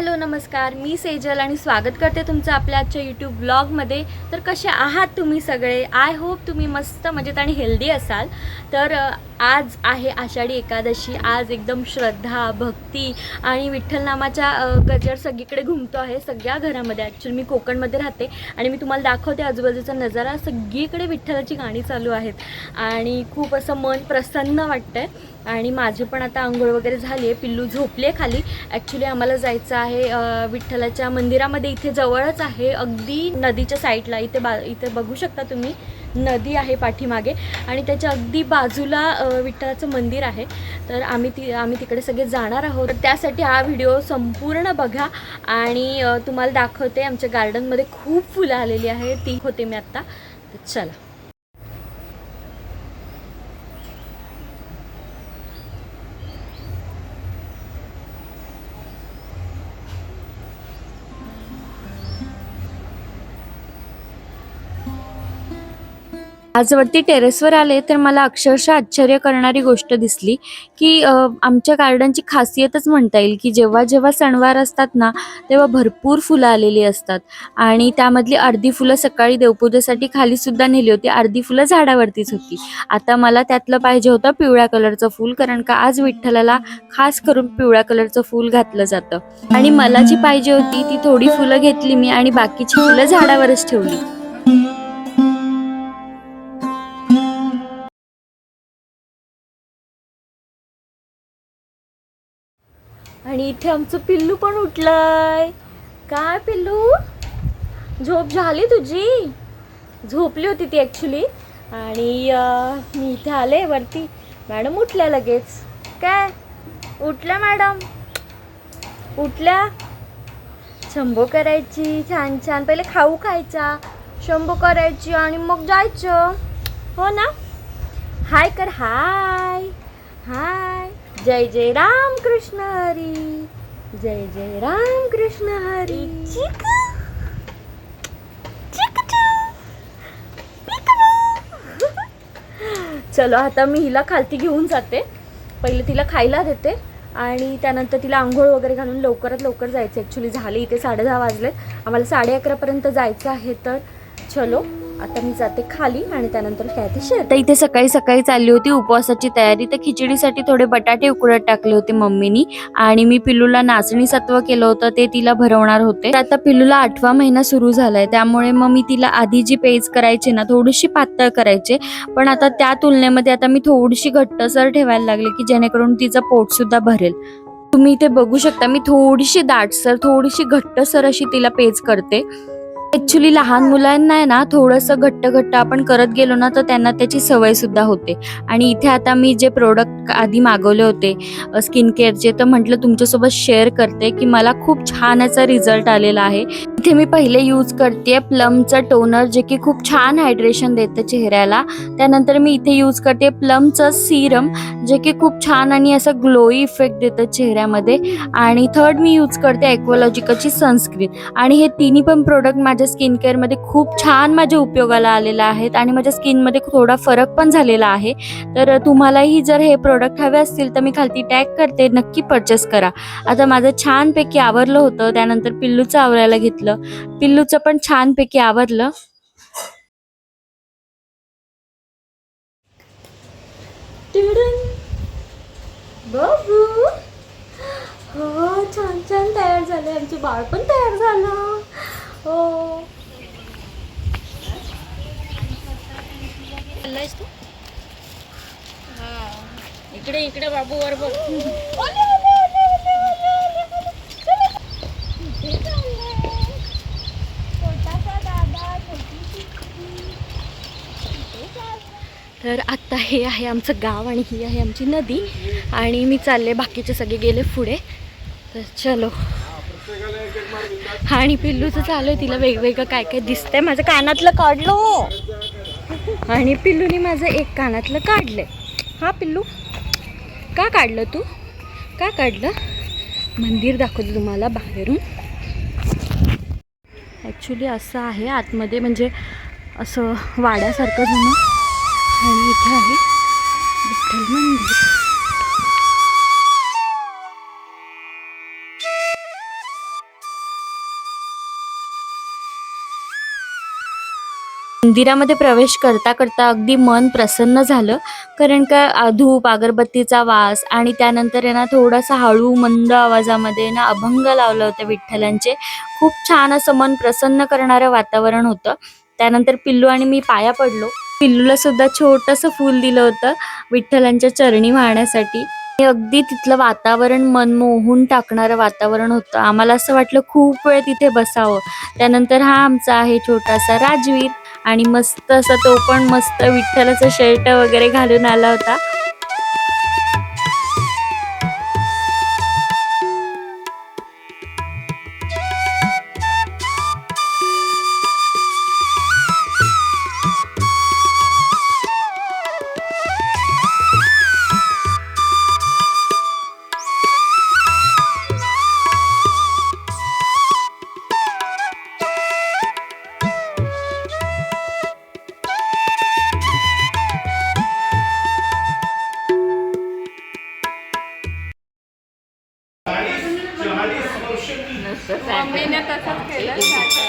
Hello नमस्कार. मी सेजल आणि स्वागत करते तुमचं आपल्या आजच्या यूट्यूब ब्लॉगमध्ये तर कसे आहात तुम्ही सगळे? आय होप तुम्ही मस्त मजेत आणि हेल्दी असाल. तर आज आहे आषाढी एकादशी. आज एकदम श्रद्धा भक्ती आणि विठ्ठल नामाच्या गजर सगळीकडे घुमतो आहे सगळ्या घरामध्ये. ॲक्च्युली मी कोकणमध्ये राहते आणि मी तुम्हाला दाखवते आजूबाजूचा नजारा. सगळीकडे विठ्ठलाची गाणी चालू आहेत आणि खूप असं मन प्रसन्न वाटतंय. आणि माझे पण आता आंघोळ वगैरे झाली आहे. पिल्लू झोपले खाली. ॲक्च्युली आम्हाला जायचं आहे विठ्ठलाच्या मंदिरामध्ये. इथे जवळच आहे अगदी नदीच्या साईडला इथे बा इथे बघू शकता तुम्ही. नदी आहे पाठीमागे आणि त्याच्या अगदी बाजूला विठ्ठलाचं मंदिर आहे. तर आम्ही ती आम्ही तिकडे सगळे जाणार आहोत. तर त्यासाठी हा व्हिडिओ संपूर्ण बघा आणि तुम्हाला दाखवते. आमच्या गार्डनमध्ये खूप फुलं आलेली आहे ती होते मी आत्ता तर चला. आज वरती टेरेसवर आले तर मला अक्षरशः आश्चर्य करणारी गोष्ट दिसली की आमच्या गार्डनची खासियतच म्हणता येईल की जेव्हा जेव्हा सणवार असतात ना तेव्हा भरपूर फुलं आलेली असतात. आणि त्यामधली अर्धी फुलं सकाळी देवपूजेसाठी खाली सुद्धा नेली होती. अर्धी फुलं झाडावरतीच होती. आता मला त्यातलं पाहिजे होतं पिवळ्या कलरचं फूल कारण का आज विठ्ठलाला खास करून पिवळ्या कलरचं फूल घातलं जातं. आणि मला जी पाहिजे होती ती थोडी फुलं घेतली मी आणि बाकीची फुलं झाडावरच ठेवली. आणि इथे आमचं पिल्लू पण उठलंय. काय पिल्लू? झोप झाली तुझी? झोपली होती ती ॲक्च्युली आणि मी इथे आले वरती. मॅडम उठल्या लगेच. काय? उठल्या मॅडम? उठल्या? शंभो करायची छान छान. पहिले खाऊ खायचा शंभो करायची आणि मग जायचं. हो ना? हाय कर हाय. हाय. जय जय राम कृष्ण हरी जय जय राम कृष्ण हरी। चिक। चलो आता मी हिला खालती घेऊन जाते. पहिले तिला खायला देते आणि त्यानंतर तिला आंघोळ वगैरे घालून लवकरात लवकर जायचं. ॲक्च्युली झाले इथे साडे दहा वाजलेत. आम्हाला साडे अकरापर्यंत जायचं आहे तर. चलो. आता मी जाते खाली आणि त्यानंतर काय ते शेअर तर इथे सकाळी सकाळी चालली होती उपवासाची तयारी. तर खिचडीसाठी थोडे बटाटे उकडत टाकले होते मम्मीनी. आणि मी पिल्लूला नाचणी सत्व केलं होतं ते तिला भरवणार होते. आता पिल्लूला आठवा महिना सुरू झालाय. त्यामुळे मग मी तिला आधी जी पेज करायची ना थोडीशी पातळ करायचे. पण आता त्या तुलनेमध्ये आता मी थोडीशी घट्टसर ठेवायला लागले की जेणेकरून तिचं पोट सुद्धा भरेल. तुम्ही इथे बघू शकता मी थोडीशी दाटसर थोडीशी घट्टसर अशी तिला पेज करते. ऍक्च्युली लहान मुलांना आहे ना थोडंसं घट्ट घट्ट आपण करत गेलो ना तर त्यांना त्याची सवय सुद्धा होते. आणि इथे आता मी जे प्रोडक्ट आधी मागवले होते स्किन केअरचे तर म्हटलं तुमच्यासोबत शेअर करते की मला खूप छान याचा रिझल्ट आलेला आहे. इथे मी पहिले यूज करते प्लमचं टोनर जे की खूप छान हायड्रेशन देतं चेहऱ्याला. त्यानंतर मी इथे यूज करते प्लमचं सिरम जे की खूप छान आणि असं ग्लोई इफेक्ट देतं चेहऱ्यामध्ये. आणि थर्ड मी यूज करते ॲक्वॉलॉजिकाची सनस्क्रीन आणि हे तिन्ही पण प्रोडक्ट माझ्या स्किन केअरमध्ये खूप छान माझ्या उपयोगाला आलेलं आहेत आणि माझ्या स्किनमध्ये थोडा फरक पण झालेला आहे. तर तुम्हालाही जर हे प्रोडक्ट हवे असतील तर मी खालती टॅग करते. नक्की परचेस करा. आता माझं छानपैकी आवरलं होतं. त्यानंतर पिल्लूचं आवरायला घेतलं. पिल्लूचं पण छानपैकी आवरलं. बाबू. हो छान छान तयार झाले. आमचे बाळ पण तयार झालं. हो. इकडे इकडे बाबू वर बघ तर आत्ता हे आहे आमचं गाव आणि ही आहे आमची नदी. आणि मी चालले बाकीचे सगळे गेले पुढे. तर चलो. आणि पिल्लूचं चालू आहे तिला वेगवेगळं काय काय दिसतंय. माझं कानातलं काढलो हो. आणि पिल्लूने माझं एक कानातलं काढलंय. हा पिल्लू. का काढलं तू? का काढलं? मंदिर दाखवलं तुम्हाला बाहेरून. ॲक्च्युली असं आहे आतमध्ये म्हणजे असं वाड्यासारखं जुनं आणि इथे आहे विठ्ठल मंदिर. मंदिरामध्ये प्रवेश करता करता अगदी मन प्रसन्न झालं. कारण का धूप अगरबत्तीचा वास आणि त्यानंतर यांना थोडासा हळू मंद आवाजामध्ये ना अभंग लावलं होतं विठ्ठलांचे. खूप छान असं मन प्रसन्न करणारं वातावरण होतं. त्यानंतर पिल्लू आणि मी पाया पडलो. पिल्लूला सुद्धा छोटस फूल दिलं होतं विठ्ठलांच्या चरणी वाहण्यासाठी. हे अगदी तिथलं वातावरण मन मोहून टाकणारं वातावरण होतं. आम्हाला असं वाटलं खूप वेळ तिथे बसावं. त्यानंतर हा आमचा आहे छोटासा राजवीर आणि मस्त असा तो पण मस्त विठ्ठलाचा शर्ट वगैरे घालून आला होता.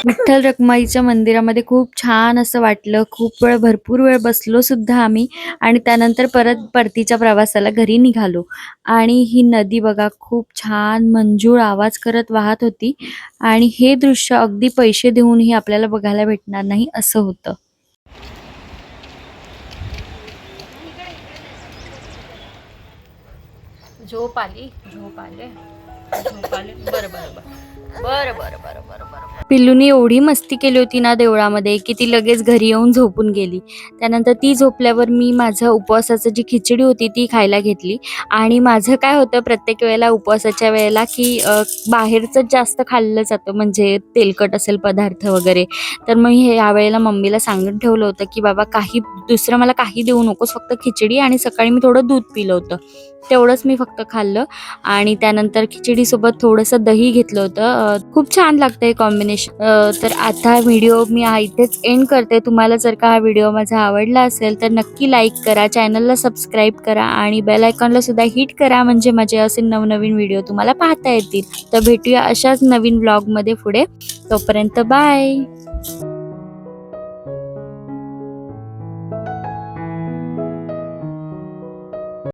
विठ्ठल रखमाईच्या मंदिरामध्ये खूप छान असं वाटलं. खूप वेळ भरपूर वेळ बसलो सुद्धा आम्ही. आणि त्यानंतर परत परतीच्या प्रवासाला घरी निघालो. आणि ही नदी बघा खूप छान मंजूळ आवाज करत वाहत होती. आणि हे दृश्य अगदी पैसे देऊनही आपल्याला बघायला भेटणार नाही असं होतं. झोप आली. झोप आले. झोप आले. बरं बरं बरं. बरं बरं बरं बरं बरं पिल्लूनी एवढी मस्ती केली होती ना देवळामध्ये की ती लगेच घरी येऊन झोपून गेली. त्यानंतर ती झोपल्यावर मी माझं उपवासाचं जी खिचडी होती ती खायला घेतली. आणि माझं काय होतं प्रत्येक वेळेला उपवासाच्या वेळेला की बाहेरचं जास्त खाल्लं जातं म्हणजे तेलकट असेल पदार्थ वगैरे. तर मग हे यावेळेला मम्मीला सांगून ठेवलं होतं की बाबा काही दुसरं मला काही देऊ नकोस फक्त खिचडी आणि सकाळी मी थोडं दूध पिलं होतं. तेवढंच मी फक्त खाल्लं. आणि त्यानंतर खिचडीसोबत थोडंसं दही घेतलं होतं खूप छान लागतं हे कॉम्बिनेशन तर आता व्हिडिओ मी हा इथेच एंड करते. तुम्हाला जर का हा व्हिडिओ माझा आवडला असेल तर नक्की लाईक करा. चॅनलला सबस्क्राईब करा आणि बेल आयकॉनला सुद्धा हिट करा म्हणजे माझे असे नवनवीन व्हिडिओ तुम्हाला पाहता येतील. तर भेटूया अशाच नवीन ब्लॉगमध्ये पुढे. तोपर्यंत बाय